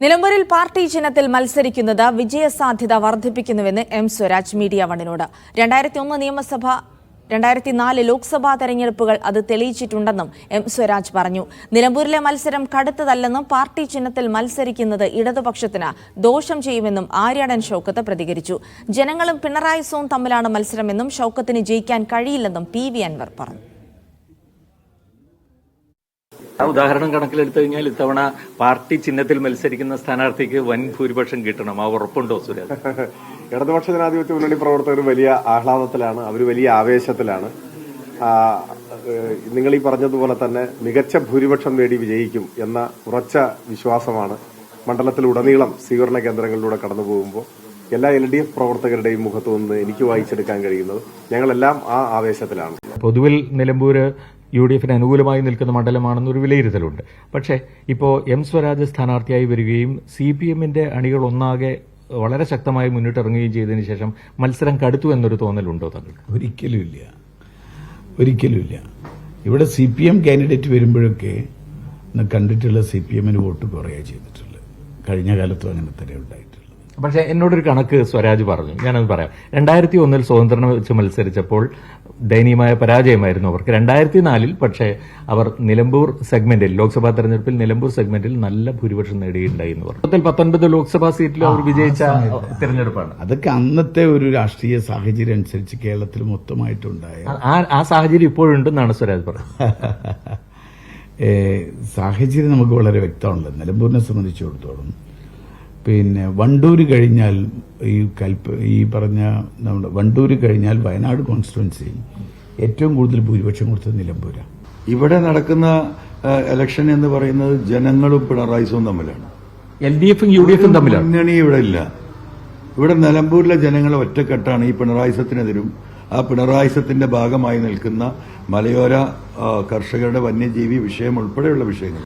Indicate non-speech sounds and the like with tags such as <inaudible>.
നിലമ്പൂരിൽ പാർട്ടി ചിഹ്നത്തിൽ മത്സരിക്കുന്നത് വിജയസാധ്യത വർദ്ധിപ്പിക്കുന്നുവെന്ന് എം സ്വരാജ് മീഡിയ വണ്ണിനോട്. രണ്ടായിരത്തി ഒന്ന് നിയമസഭ രണ്ടായിരത്തി നാല് ലോക്സഭാ തെരഞ്ഞെടുപ്പുകൾ അത് തെളിയിച്ചിട്ടുണ്ടെന്നും എം സ്വരാജ് പറഞ്ഞു. നിലമ്പൂരിലെ മത്സരം കടുത്തതല്ലെന്നും പാർട്ടി ചിഹ്നത്തിൽ മത്സരിക്കുന്നത് ഇടതുപക്ഷത്തിന് ദോഷം ചെയ്യുമെന്നും ആര്യാടൻ ഷൌക്കത്ത് പ്രതികരിച്ചു. ജനങ്ങളും പിണറായി സോം തമ്മിലാണ് മത്സരമെന്നും ഷൌക്കത്തിന് ജയിക്കാൻ കഴിയില്ലെന്നും പി വി അൻവർ പറഞ്ഞു. ആ ഉദാഹരണം കണക്കിലെടുത്തു കഴിഞ്ഞാൽ ഇത്തവണ പാർട്ടി ചിഹ്നത്തിൽ മത്സരിക്കുന്ന സ്ഥാനാർത്ഥിക്ക് വൻ ഭൂരിപക്ഷം കിട്ടണം. ആ ഉറപ്പുണ്ടോ സുരേഷ് <laughs> ഇടതുപക്ഷ ജനാധിപത്യ മുന്നണി പ്രവർത്തകർ വലിയ ആഹ്ലാദത്തിലാണ്. അവർ വലിയ ആവേശത്തിലാണ്. നിങ്ങൾ ഈ പറഞ്ഞതുപോലെ തന്നെ മികച്ച ഭൂരിപക്ഷം നേടി വിജയിക്കും എന്ന ഉറച്ച വിശ്വാസമാണ് മണ്ഡലത്തിലുടനീളം സ്വീകരണ കേന്ദ്രങ്ങളിലൂടെ കടന്നു പോകുമ്പോൾ എല്ലാ എൽ ഡി എഫ് പ്രവർത്തകരുടെയും മുഖത്തു നിന്ന് എനിക്ക് വായിച്ചെടുക്കാൻ കഴിയുന്നത് ഞങ്ങളെല്ലാം ആ ആവേശത്തിലാണ്. പൊതുവിൽ നിലമ്പൂര് യു ഡി എഫിന് അനുകൂലമായി നിൽക്കുന്ന മണ്ഡലമാണെന്നൊരു വിലയിരുത്തലുണ്ട്. പക്ഷേ ഇപ്പോൾ എം സ്വരാജ് സ്ഥാനാർത്ഥിയായി വരികയും സി പി എമ്മിന്റെ അണികൾ ഒന്നാകെ വളരെ ശക്തമായി മുന്നിട്ടിറങ്ങുകയും ചെയ്തതിനു ശേഷം മത്സരം കടുത്തു എന്നൊരു തോന്നലുണ്ടോ താങ്കൾക്ക്? ഒരിക്കലുമില്ല ഒരിക്കലുമില്ല ഇവിടെ സി പി എം കാൻഡിഡേറ്റ് വരുമ്പോഴൊക്കെ കണ്ടിട്ടുള്ള സി പി എമ്മിന് വോട്ട് കുറയുക ചെയ്തിട്ടുള്ളത്. കഴിഞ്ഞ കാലത്തും അങ്ങനെ തന്നെ ഉണ്ടായിട്ടുള്ളത്. പക്ഷേ എന്നോടൊരു കണക്ക് സ്വരാജ് പറഞ്ഞു. ഞാനത് പറയാം. രണ്ടായിരത്തി ഒന്നിൽ സ്വതന്ത്രനെ വെച്ച് മത്സരിച്ചപ്പോൾ ദയനീയമായ പരാജയമായിരുന്നു അവർക്ക്. രണ്ടായിരത്തി നാലിൽ പക്ഷേ അവർ നിലമ്പൂർ സെഗ്മെന്റിൽ ലോക്സഭാ തെരഞ്ഞെടുപ്പിൽ നിലമ്പൂർ സെഗ്മെന്റിൽ നല്ല ഭൂരിപക്ഷം നേടിയിട്ടുണ്ടായിരുന്നു മൊത്തത്തിൽ പത്തൊൻപത് ലോക്സഭാ സീറ്റിൽ അവർ വിജയിച്ച തെരഞ്ഞെടുപ്പാണ്. അതൊക്കെ അന്നത്തെ ഒരു രാഷ്ട്രീയ സാഹചര്യം അനുസരിച്ച് കേരളത്തിൽ മൊത്തമായിട്ടുണ്ടായ ആ- ആ സാഹചര്യം ഇപ്പോഴുണ്ടെന്നാണ് സ്വരാജ് പറഞ്ഞത്. <laughs> സാഹചര്യം നമുക്ക് വളരെ വ്യക്തമാണല്ലോ. നിലമ്പൂരിനെ സംബന്ധിച്ചിടത്തോളം പിന്നെ വണ്ടൂര് കഴിഞ്ഞാൽ ഈ കൽപ്പ ഈ പറഞ്ഞ നമ്മുടെ വണ്ടൂര് കഴിഞ്ഞാൽ വയനാട് കോൺസ്റ്റിറ്റുവൻസി ഏറ്റവും കൂടുതൽ ഭൂരിപക്ഷം കൊടുത്തത് നിലമ്പൂര. ഇവിടെ നടക്കുന്ന എലക്ഷൻ ഇലക്ഷൻ എന്ന് പറയുന്നത് ജനങ്ങളും പിണറായിസും തമ്മിലാണ്. എൽ ഡി എഫും യു ഡി എഫും തമ്മിലാണ്. മുന്നണി ഇവിടെ ഇല്ല. ഇവിടെ നിലമ്പൂരിലെ ജനങ്ങൾ ഒറ്റക്കെട്ടാണ് ഈ പിണറായിസത്തിനെതിരും ആ പിണറായിസത്തിന്റെ ഭാഗമായി നിൽക്കുന്ന മലയോര കർഷകരുടെ വന്യജീവി വിഷയം ഉൾപ്പെടെയുള്ള വിഷയങ്ങൾ.